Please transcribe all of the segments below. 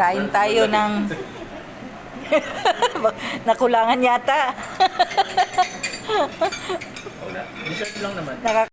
Kain tayo ng... Nakulangan yata. Wala. Dessert lang naman. Naka...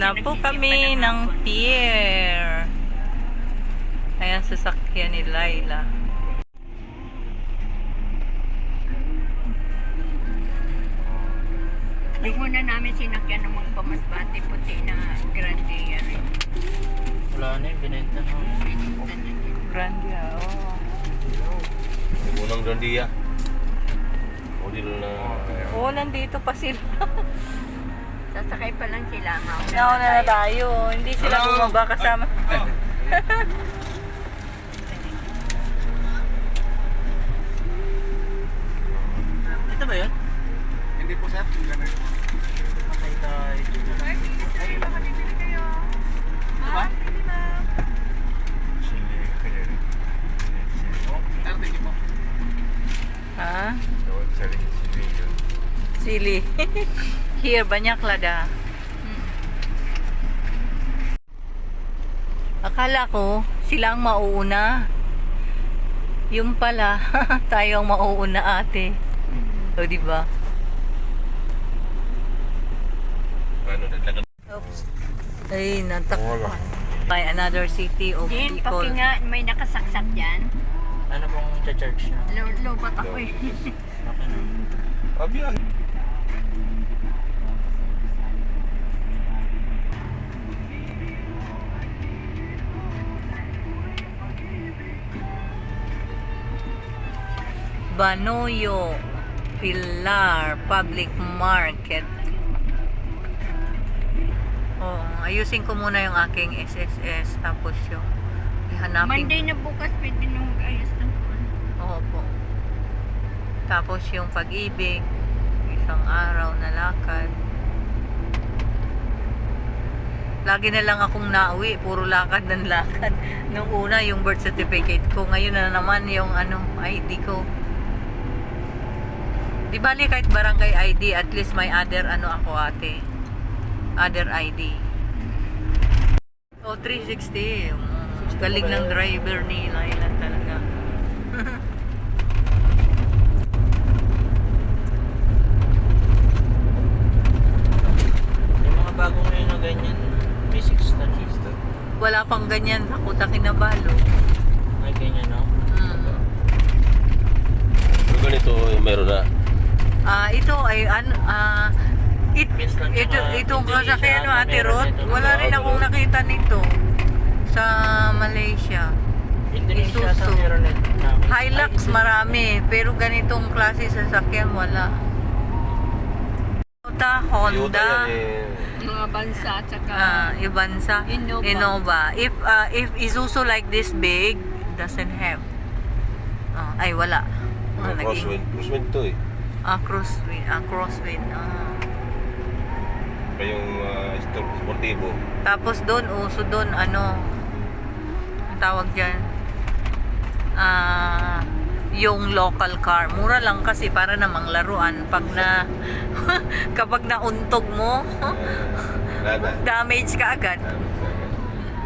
na po kami ng pier. Ayan sasakyan ni Laila. Hindi muna namin sinakyan ng mga pamasbate puti na grande yan. Wala na yung binenta na. Yun. Grande ah, oh. Unang Grandia. O di na... Oo, nandito pa sila. Sasakay pa lang sila. Nauna na tayo. Hindi sila bumaba kasama. Ito ba yun? Hindi po sir. Patay tayo. Ito ba? Tarte po. Ha? Sili. Here, banyak lada. Akala ko, sila ang mauuna. Yung pala, tayo ang mauuna ate. O, di ba? Ano. Oops. Ay, natakpan. By another city of Din, people. paki nga may nakasaksak dyan. Ano pong cha-charge na? Lo- Lobat ako eh. Okay na. Abiyahe. Banoyo Pilar Public Market. Oh, ayusin ko muna yung aking SSS tapos yung ihanapin. Monday na bukas pwede na mag-ayos ng kuwan. Oo po. Tapos yung pag-ibig, isang araw na lakad. Lagi na lang akong nauwi, puro lakad ng lakad. Nung una, yung birth certificate ko. Ngayon na naman yung ano, ID ko. Di bali kahit barangay ID, at least may other ano ako ate. Other ID. Oh, 360. Mm, Galing ng driver ni Laila talaga. Yung mga bago ngayon na ganyan, may 6 star. Wala pang ganyan. Ako takinabalo. May ganyan, no? Mm. Pero ganito, meron na. Ah, ito ay ano ah it, ito mga itong sasakyan no Ate Rod, wala rin akong nakita nito sa Malaysia. Indonesia Isuzu. Hilux marami, pero ganitong klase sasakyan wala. Toyota, Honda, eh. Mga bansa at saka ah, Ibansa, Innova. Innova. If ah, if Isuzu like this big, doesn't have. Ah, ay wala. Ah, Mga naging- crosswind. Crosswind to eh. Ah, crosswind. Ah, crosswind. Ah. Pa yung uh, sportivo. Tapos doon, uso doon, ano, ang tawag dyan, ah, yung local car. Mura lang kasi para namang laruan. Pag na, kapag nauntog mo, damage ka agad.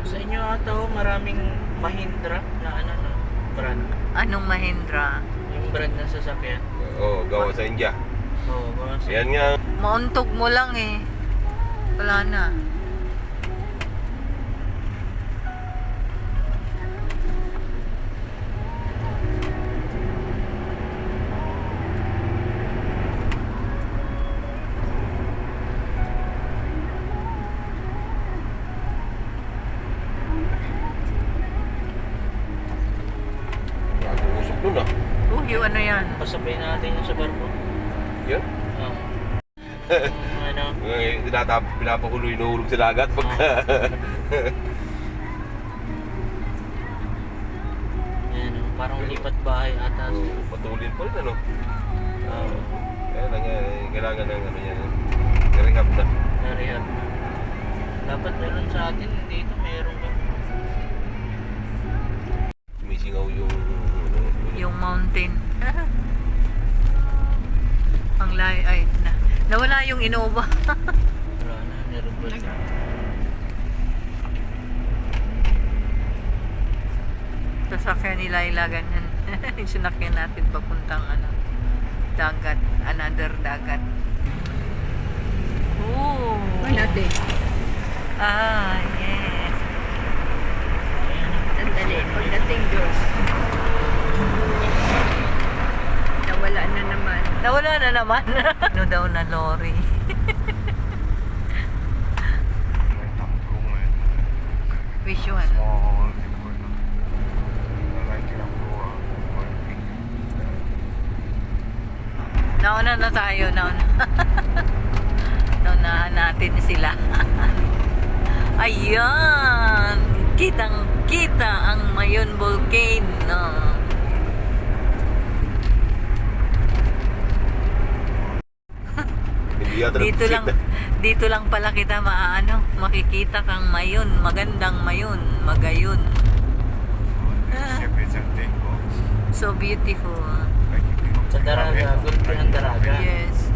Sa inyo ata ho, maraming Mahindra na ano na brand. Anong Mahindra? Yung brand ng sasakyan. Oo, oh, gawa sa India. Oo, mga sa Yan nga. Mauntog mo lang eh. Wala na. Pasabay natin yung sa barko. Yan. Oo. ano, Eh, Tinatap, pinapakulo, inuhulog sa dagat pagka... yan, oh, parang lipat bahay ata. Oo, patulin pa rin ano. Oo. Kaya lang eh, kailangan ng ano yan. Rehab na. na-rehab na. Dapat meron sa atin, dito meron ka. Sumisingaw yung... ano, Yung mountain. Ang lay, ay, na, nawala yung Innova. Wala na, meron ba siya? Sasakyan ni Laila ganyan. Yung sinakyan natin papuntang ano, dagat, another dagat. Ooh. Manate. Ah, yes. Sandali. Pagdating doon. Nawala na naman. Nawala na naman. ano daw na lorry? One? Nauna na tayo, nauna. Naunahan natin sila. Ayan! Kitang kita ang Mayon Volcano. Hindi yata Dito lang dito lang pala kita maaano, makikita kang Mayon, magandang Mayon, magayon. So beautiful. Sa Daraga, gulpi ng Daraga. Yes.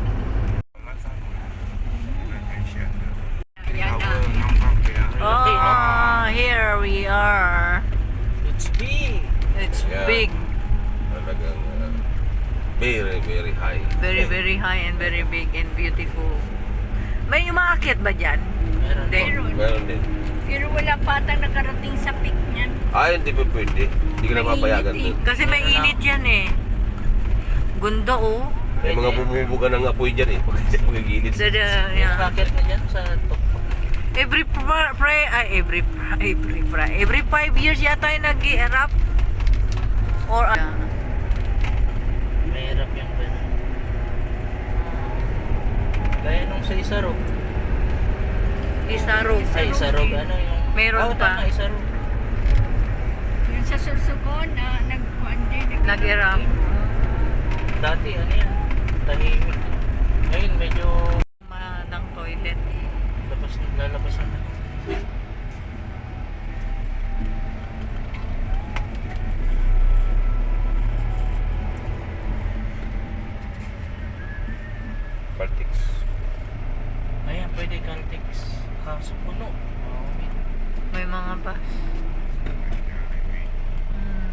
Oh, here we are. It's big! It's Yeah. big, Talagang uh, very, very high. very very high and very big and beautiful. May umaakyat ba dyan? Meron. Meron. Meron din. Pero wala pa ata nakarating sa peak niyan. Ay, hindi pa pwede. Hindi ka na eh. doon. Kasi may init yan eh. Gundo oh. May mga bumubuga ng apoy dyan eh. Pagka magagilid. The, yeah. packet na dyan sa tuktok. Every pra, pra, ay, every every pra, every five years yata yung nag-i-erupt. Or, uh, Mahirap yung gano'n. Gaya nung sa Isarog. Isarog. Ay, Isarog, ano yung... Meron oh, pa. Tama, Isarog. Yung sa Sursogon na nag-kuan din. Nag-erupt. Dati Dati, ano yan? Tahimik. Ngayon, medyo Manang toilet. labas, lalabasan na. Baltics. Ayan, pwede Caltex. Kaso puno. Oh, may May mga bus. Hmm.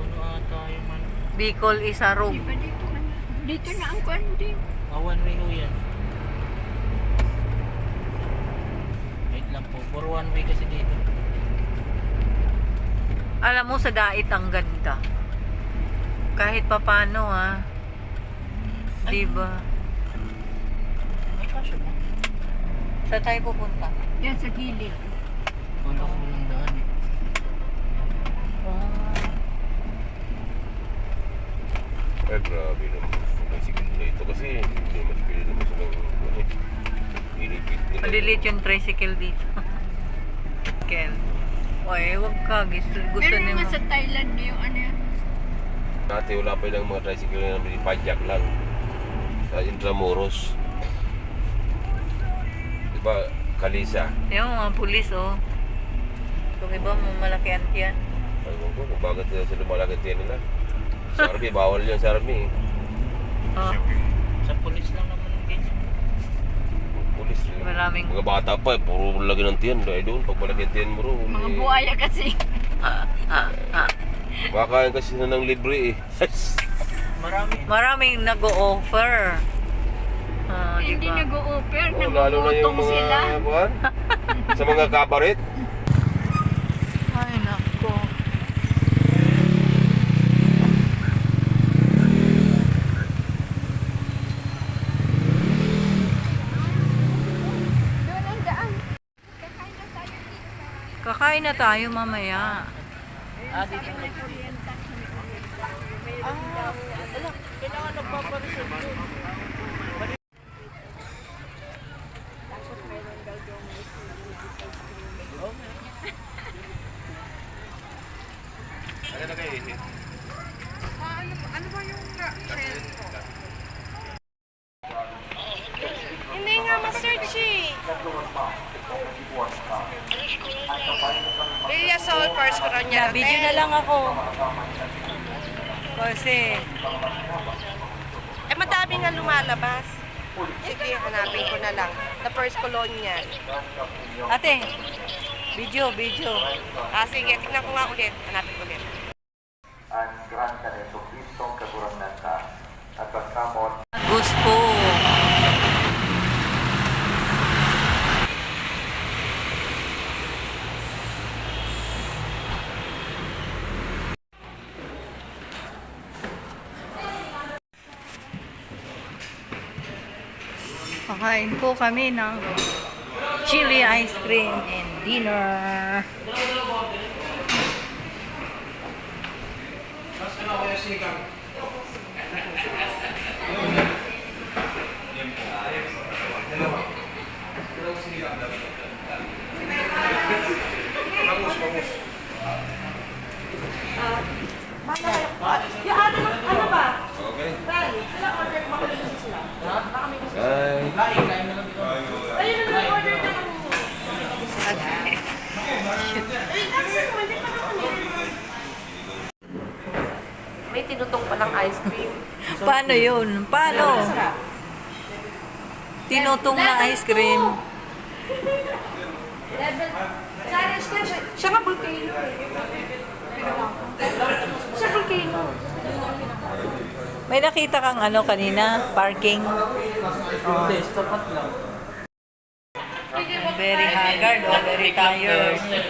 puno ata yung ano. Bicol is a ba dito? Dito na ang kwan din. Ah, one way ho yan. Wait lang po. For one way kasi dito. Alam mo, sa dait ang ganda. Kahit papano, ha. Di ba? May kasya ba? Sa tayo pupunta? Yan sa gilid. Wala ko walang daan eh. Ay, grabe naman. Tricycle na ito kasi hindi naman pwede naman sa mga ano eh. Inipit nila. Maliliit yung tricycle dito. Ken. Oy, wag ka. Gusto, gusto Pero naman sa Thailand yung ano yan. Dati wala pa yung mga tricycle na namin pajak lang. Sa Intramuros. Di ba, Kalisa. Yung mga pulis, oh. Kung iba, mga malaki yan. Ewan ko kung bakit nila sila malagad din nila. Sa army, bawal yan sa army. Oh, Sa pulis lang naman ang ganyan. Pulis. eh. Maraming- Mga bata pa, eh, puro lagi ng tiyan. Dahil doon, pag malaki ang tiyan mo ro. Mga eh, buhaya kasi. Makakain kasi na ng libre eh. Marami. maraming nag-o-offer. Ah, di Hindi ba? nag-o-offer. Oh, lalo na yung Nangungutong mga, sila. kuwan, sa mga kabaret. Ay, nako. Doon ang daan. Kakain na tayo mamaya. Ah, dito may Ah, ala, kailangan nagpapareserve doon. Hindi nga ma-search eh. Lilia Sol, rin Yeah, video na lang ako. Kasi, Eh, madami nga lumalabas. Sige, hanapin ko na lang. The first colonial. ate, video, video. Ah, sige, tingnan ko nga ulit. Hanapin ko ulit. ang Gran Caneto Cristo Kagurangan at pagkamot Gusto. Kakain po kami ng chili ice cream and dinner. Ay, May tinutong palang ice cream. Paano yun? Paano? Tinutong na ice cream. Siya nga volcano eh. Siya volcano. May nakita kang ano kanina? Parking? Hindi, tapat lang. Very haggard or very tired. Okay.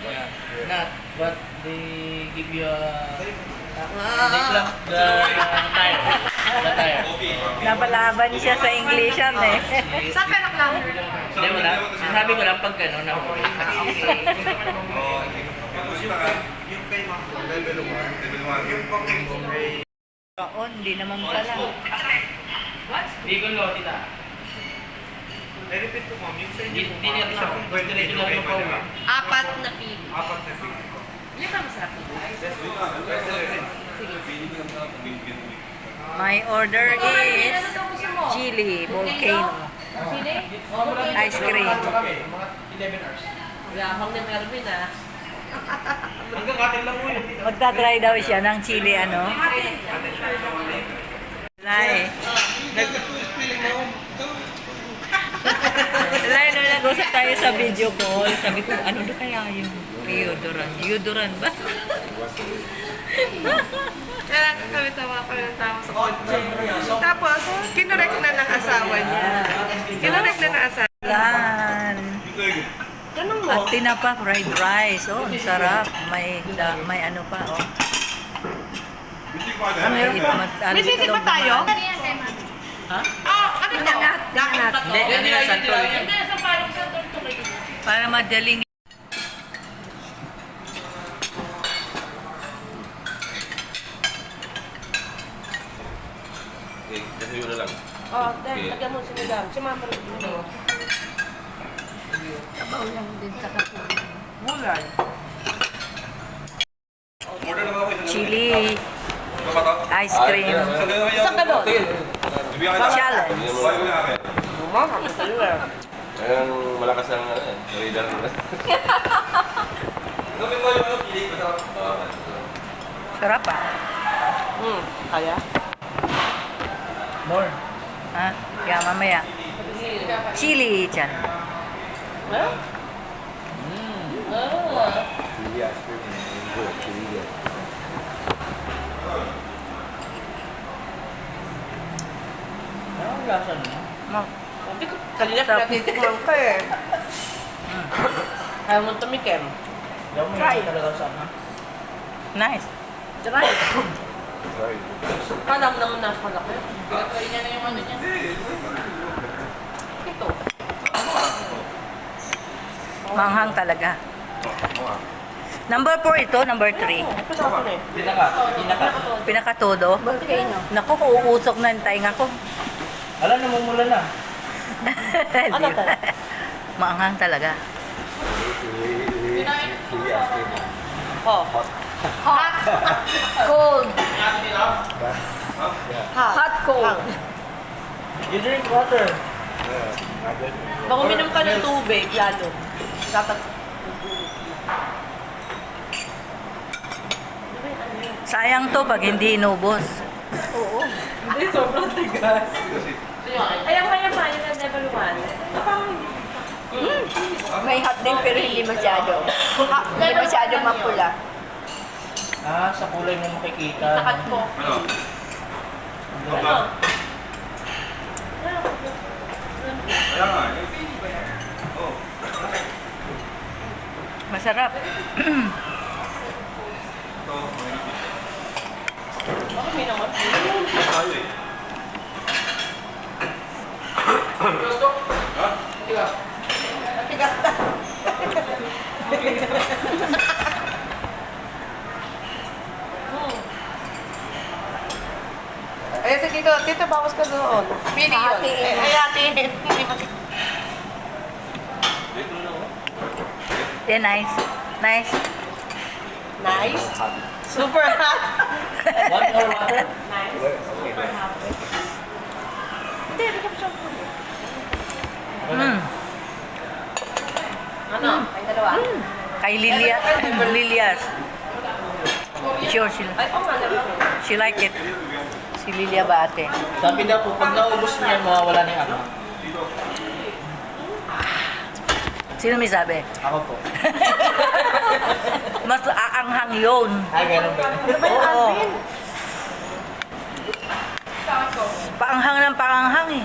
Yeah. Not, but they give you a... They clamp the tire. Napalaban siya sa Englishan eh. Sa kanak lang. Hindi, wala. Sinabi ko lang pag gano'n na Baon, di naman pala. Hindi ko lo, tita. I-repeat ko ma'am, yung sa inyo po ma'am, isa pong birthday lang na pa uwi. Apat na pili. Apat na pili. Hindi ba masarap ito? My order is chili volcano. Ice cream. Mga 11 hours. Yamang ni Melvin. Hanggang atin lang po yun. Magta-try daw siya ng chili ano. Wala eh, nung nag-usap tayo sa video call, sabi ko, ano na kaya yung deodorant? Deodorant ba? Kaya kami tawa kami ng tawa sa kotse. Tapos, kinorek na ng asawa niya. Kinorek na ng asawa. Lan. Ganun mo. At tinapa fried rice. Oh, ang sarap. May, da, may ano pa, oh. Ano yun? May sisig ba tayo? Ha? Ah, ano to? Lahat. Hindi, ano yung santol? Para madaling Eh, kasi yun lang. Oh, dahil lagyan mo sinigang. Si Mama rin dito. Gulay. chili, ice cream, Isang galon. challenge. Mama, masala. Ayan, malakas ang ano, eh, radar na. Sarap ah. Hmm, kaya? More. Ha? Kaya mamaya. Chili, chan. Huh? Ano ang lasa niya? Ma- Hindi ko, kanina pinatitikman ka eh. Ayaw mo tumikim. Ayaw mo yung talaga sa ano? Nice. Try. Kala mo naman nasa malaki. Ito. Manghang talaga. Number 4 ito, number 3. Ito sa akin eh. Pinaka. Pinaka. Pinakatodo. Naku, uusok na yung tainga ko. Alam, namumula na. Ano to? Maanghang talaga. Oh. Cold. Hot. Hot cold. You drink water. Pag uminom ka ng tubig, lalo. Dapat Sayang to pag hindi inubos. Ayaw kaya pa, yung level 1. May hot din pero hindi masyado. Hindi masyado mapula. Ah, sa kulay mo makikita. Sakat ko. Ano? Masarap. Bakit may naman? Matigas na. Ayan si Tito, Tito, bawas ka doon. Pili yun. Hahatiin. Ay, hatiin. Yeah, nice. Nice. Nice. Super hot. One more water? Nice. Super hot. Hindi, hindi. Mm. Ano? Ay, dalawa. Kay Lilia, Lilias. Sure, she, she like it. Si Lilia Bate. Sabi daw po, pag naubos niya, mawawala na yung ano. Sino may sabi? Ako po. Mas aanghang yun. Ay, ganun ba? Oo. Paanghang ng paanghang eh.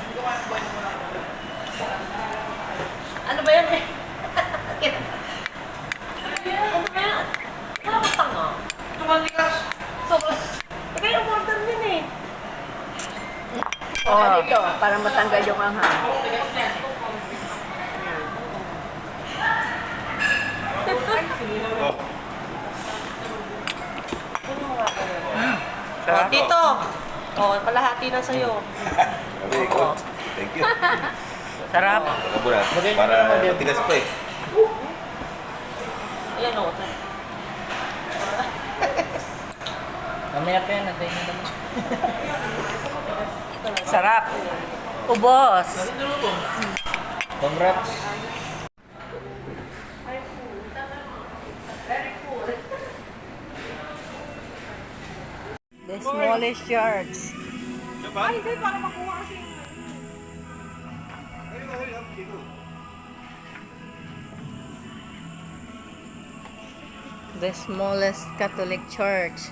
Ano ba yan? ano ba yan? Nakakatanga. Tumatigas. Sobrang. Kaya umorder din eh. Oh. Ano ito? Para matanggal yung anghang. Sarap. Tito. Oh, kalahati na sa'yo. Very good. Thank you. Sarap. Magaling Para matigas pa eh. Ayan o. Mamaya pa yan, natin na naman. Sarap. Ubos. Congrats. The smallest yards. The smallest Catholic church.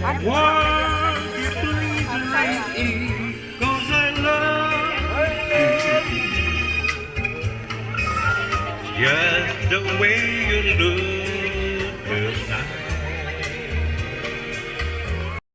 Won't you please I love you. Just the way you look